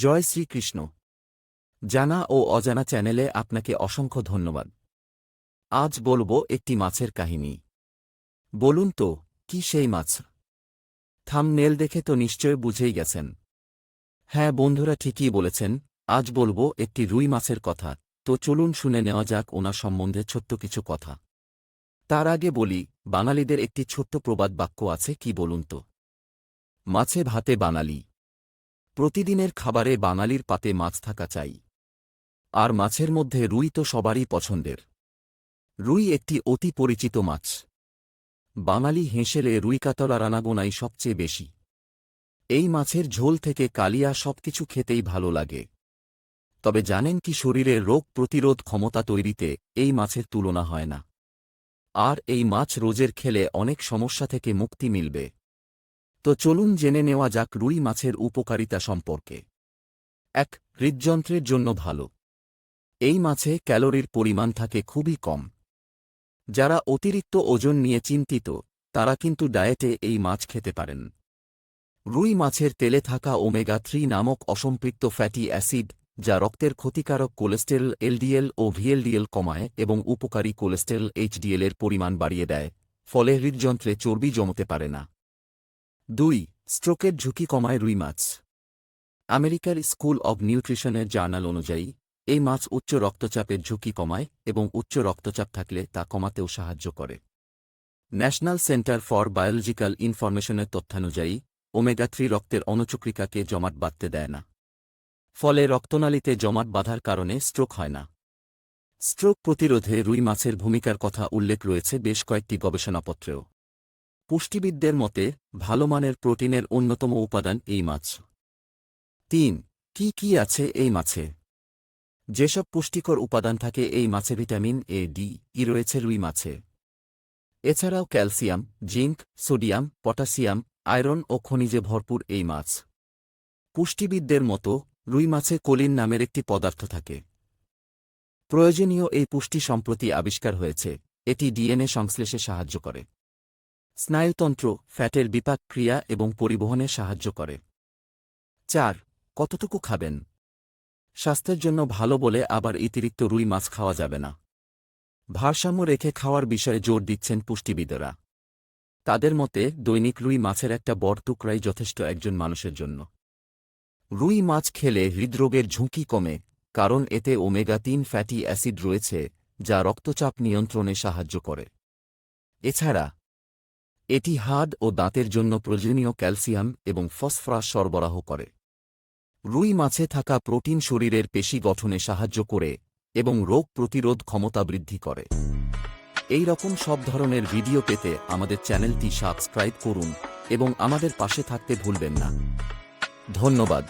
জয় শ্রীকৃষ্ণ। জানা ও অজানা চ্যানেলে আপনাকে অসংখ্য ধন্যবাদ। আজ বলব একটি মাছের কাহিনী। বলুন তো, কি সেই মাছ? থামনেল দেখে তো নিশ্চয় বুঝেই গেছেন। হ্যাঁ বন্ধুরা ঠিকই বলেছেন, আজ বলব একটি রুই মাছের কথা। তো চলুন শুনে নেওয়া যাক ওনার সম্বন্ধে ছোট্ট কিছু কথা। তার আগে বলি, বাঙালিদের একটি ছোট্ট প্রবাদ বাক্য আছে, কি বলুন তো? মাছে ভাতে বাঙালি। প্রতিদিনের খাবারে বাঙালির পাতে মাছ থাকা চাই। আর মাছের মধ্যে রুই তো সবারই পছন্দের। রুই একটি অতি পরিচিত মাছ। বাঙালি হেঁসেলে রুই কাতলা রানাগোনাই সবচেয়ে বেশি। এই মাছের ঝোল থেকে কালিয়া সবকিছু খেতেই ভালো লাগে। তবে জানেন কি শরীরের রোগ প্রতিরোধ ক্ষমতা তৈরিতে এই মাছের তুলনা হয় না। আর এই মাছ রোজের খেলে অনেক সমস্যা থেকে মুক্তি মিলবে। তো চলুন জেনে নেওয়া যাক রুই মাছের উপকারিতা সম্পর্কে। এক, হৃদযন্ত্রের জন্য ভালো। এই মাছে ক্যালোরির পরিমাণ থাকে খুবই কম। যারা অতিরিক্ত ওজন নিয়ে চিন্তিত, তারা কিন্তু ডায়েটে এই মাছ খেতে পারেন। রুই মাছের তেলে থাকা ওমেগা থ্রি নামক অসম্পৃক্ত ফ্যাটি অ্যাসিড, যা রক্তের ক্ষতিকারক কোলেস্টেরল, এলডিএল ও ভিএলডিএল কমায় এবং উপকারী কোলেস্টেরল, এইচডিএল এর পরিমাণ বাড়িয়ে দেয়, ফলে হৃদযন্ত্রে চর্বি জমতে পারে না। দুই, স্ট্রোকের ঝুঁকি কমায় রুই মাছ। আমেরিকার স্কুল অব নিউট্রিশনের জার্নাল অনুযায়ী, এই মাছ উচ্চ রক্তচাপের ঝুঁকি কমায় এবং উচ্চ রক্তচাপ থাকলে তা কমাতেও সাহায্য করে। ন্যাশনাল সেন্টার ফর বায়োলজিক্যাল ইনফরমেশনের তথ্যানুযায়ী, ওমেগা থ্রি রক্তের অণুচক্রিকাকে জমাট বাঁধতে দেয় না। ফলে রক্তনালীতে জমাট বাঁধার কারণে স্ট্রোক হয় না। স্ট্রোক প্রতিরোধে রুই মাছের ভূমিকার কথা উল্লেখ রয়েছে বেশ কয়েকটি গবেষণাপত্রেও। পুষ্টিবিদদের মতে, ভালো মানের প্রোটিনের অন্যতম উপাদান এই মাছ। তিন, কি কি আছে এই মাছে? যেসব পুষ্টিকর উপাদান থাকে এই মাছে ভিটামিন এ ডি ই রয়েছে রুই মাছে। এছাড়াও calcium, zinc, sodium, potassium, iron ও খনিজে ভরপুর এই মাছ। পুষ্টিবিদদের মতো, রুই মাছে কোলিন নামের একটি পদার্থ থাকে। প্রয়োজনীয় এই পুষ্টি সম্প্রতি আবিষ্কার হয়েছে। এটি ডিএনএ সংশ্লেষে সাহায্য করে। স্নায়ুতন্ত্র ফ্যাটের বিপাক ক্রিয়া এবং পরিবহনে সাহায্য করে। চার, কতটুকু খাবেন? স্বাস্থ্যের জন্য ভালো বলে আবার অতিরিক্ত রুই মাছ খাওয়া যাবে না। ভারসাম্য রেখে খাওয়ার বিষয়ে জোর দিচ্ছেন পুষ্টিবিদেরা। তাদের মতে, দৈনিক রুই মাছের একটা বড় টুকরাই যথেষ্ট একজন মানুষের জন্য। রুই মাছ খেলে হৃদরোগের ঝুঁকি কমে, কারণ এতে ওমেগা তিন ফ্যাটি অ্যাসিড রয়েছে, যা রক্তচাপ নিয়ন্ত্রণে সাহায্য করে। এছাড়া এটি হাড় ও দাঁতের জন্য প্রয়োজনীয় ক্যালসিয়াম এবং ফসফরাস সরবরাহ করে। রুই মাছে থাকা প্রোটিন শরীরের পেশি গঠনে সাহায্য করে এবং রোগ প্রতিরোধ ক্ষমতা বৃদ্ধি করে। এই রকম সব ধরনের ভিডিও পেতে আমাদের চ্যানেলটি সাবস্ক্রাইব করুন এবং আমাদের পাশে থাকতে ভুলবেন না। ধন্যবাদ।